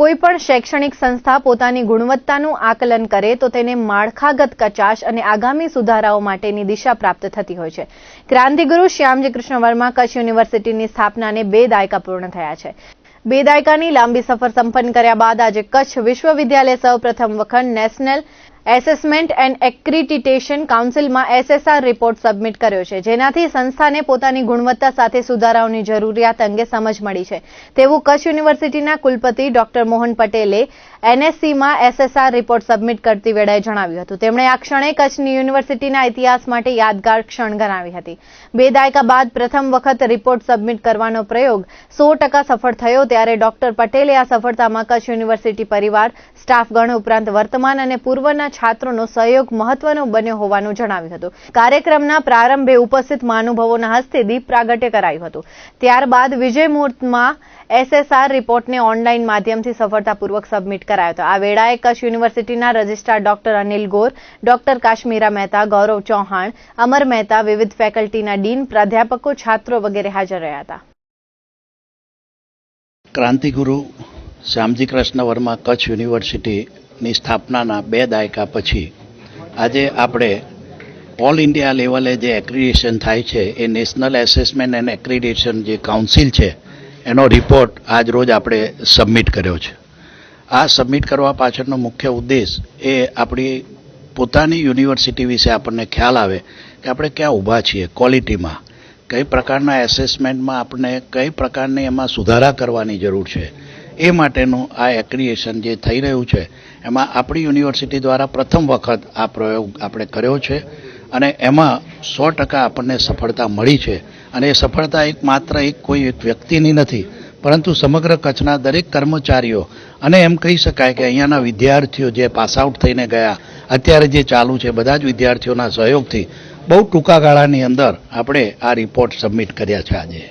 કોઈ પણ શૈક્ષણિક સંસ્થા પોતાની ગુણવત્તાનું આકલન કરે તો તેને માળખાગત કચાશ અને આગામી સુધારાઓ માટેની દિશા પ્રાપ્ત થતી હોય છે. ક્રાંતિગુરુ શ્યામજી કૃષ્ણ વર્મા કચ્છ યુનિવર્સિટીની સ્થાપનાને બે દાયકા પૂર્ણ થયા છે. બે દાયકાની લાંબી સફર સંપન્ન કર્યા બાદ આજે કચ્છ વિશ્વવિદ્યાલય સૌપ્રથમ વખત નેશનલ એસેસમેન્ટ એન્ડ એક્રિડિટેશન કાઉન્સિલમાં એસએસઆર રિપોર્ટ સબમિટ કર્યો છે. જેનાથી સંસ્થાને પોતાની ગુણવત્તા સાથે સુધારાઓની જરૂરિયાત અંગે સમજ મળી છે. તેવું કચ્છ યુનિવર્સિટીના કુલપતિ ડોક્ટર મોહન પટેલે એનએસસીમાં એસએસઆર રિપોર્ટ સબમિટ કરતી વેળાએ જણાવ્યું હતું. તેમણે આ ક્ષણે કચ્છની યુનિવર્સિટીના ઇતિહાસ માટે યાદગાર ક્ષણ ગણાવી હતી. બે દાયકા બાદ પ્રથમ વખત રિપોર્ટ સબમિટ કરવાનો પ્રયોગ સો ટકા સફળ થયો ત્યારે ડોક્ટર પટેલે આ સફળતામાં કચ્છ યુનિવર્સિટી પરિવાર, સ્ટાફગણ ઉપરાંત વર્તમાન અને પૂર્વના છાત્રોનો સહયોગ મહત્વનો બન્યો હોવાનું જણાવ્યું હતું. કાર્યક્રમના પ્રારંભે ઉપસ્થિત મહાનુભાવોના હસ્તે દીપ પ્રાગટ્ય કરાયું હતું. ત્યારબાદ વિજય મુહૂર્તમાં એસએસઆર રિપોર્ટને ઓનલાઈન માધ્યમથી સફળતાપૂર્વક સબમિટ કરાયો હતો. આ વેળાએ કચ્છ યુનિવર્સિટીના registrar doctor Anil Gor, doctor Kashmira Mehta, Gaurav Chauhan, Amar Mehta, વિવિધ ફેકલ્ટીના ડીન, પ્રાધ્યાપકો, છાત્રો વગેરે હાજર રહ્યા હતા. ક્રાંતિગુરુ શ્યામજી કૃષ્ણ વર્મા કચ્છ યુનિવર્સિટીની સ્થાપનાના બે દાયકા પછી આજે આપણે ઓલ ઇન્ડિયા લેવલે જે એક્રિડિએશન થાય છે, એ નેશનલ એસેસમેન્ટ એન્ડ એક્રિડેશન જે કાઉન્સિલ છે, એનો રિપોર્ટ આજ રોજ આપણે સબમિટ કર્યો છે. આ સબમિટ કરવા પાછળનો મુખ્ય ઉદ્દેશ એ આપણી પોતાની યુનિવર્સિટી વિશે આપણને ખ્યાલ આવે કે આપણે ક્યાં ઊભા છીએ ક્વોલિટીમાં કઈ પ્રકારના એસેસમેન્ટમાં આપણે, કઈ પ્રકારની એમાં સુધારા કરવાની જરૂર છે. એ માટેનું આ એક્રિએશન જે થઈ રહ્યું છે, એમાં આપણી યુનિવર્સિટી દ્વારા પ્રથમ વખત આ પ્રયોગ આપણે કર્યો છે અને એમાં સો ટકા આપણને સફળતા મળી છે. અને એ સફળતા એક માત્ર એક કોઈ એક વ્યક્તિની નથી, પરંતુ સમગ્ર કચ્છના દરેક કર્મચારીઓ અને એમ કહી શકાય કે અહીંયાના વિદ્યાર્થીઓ જે પાસ આઉટ થઈને ગયા, અત્યારે જે ચાલુ છે, બધા જ વિદ્યાર્થીઓના સહયોગથી બહુ ટૂંકા ગાળાની અંદર આપણે આ રિપોર્ટ સબમિટ કર્યા છે આજે.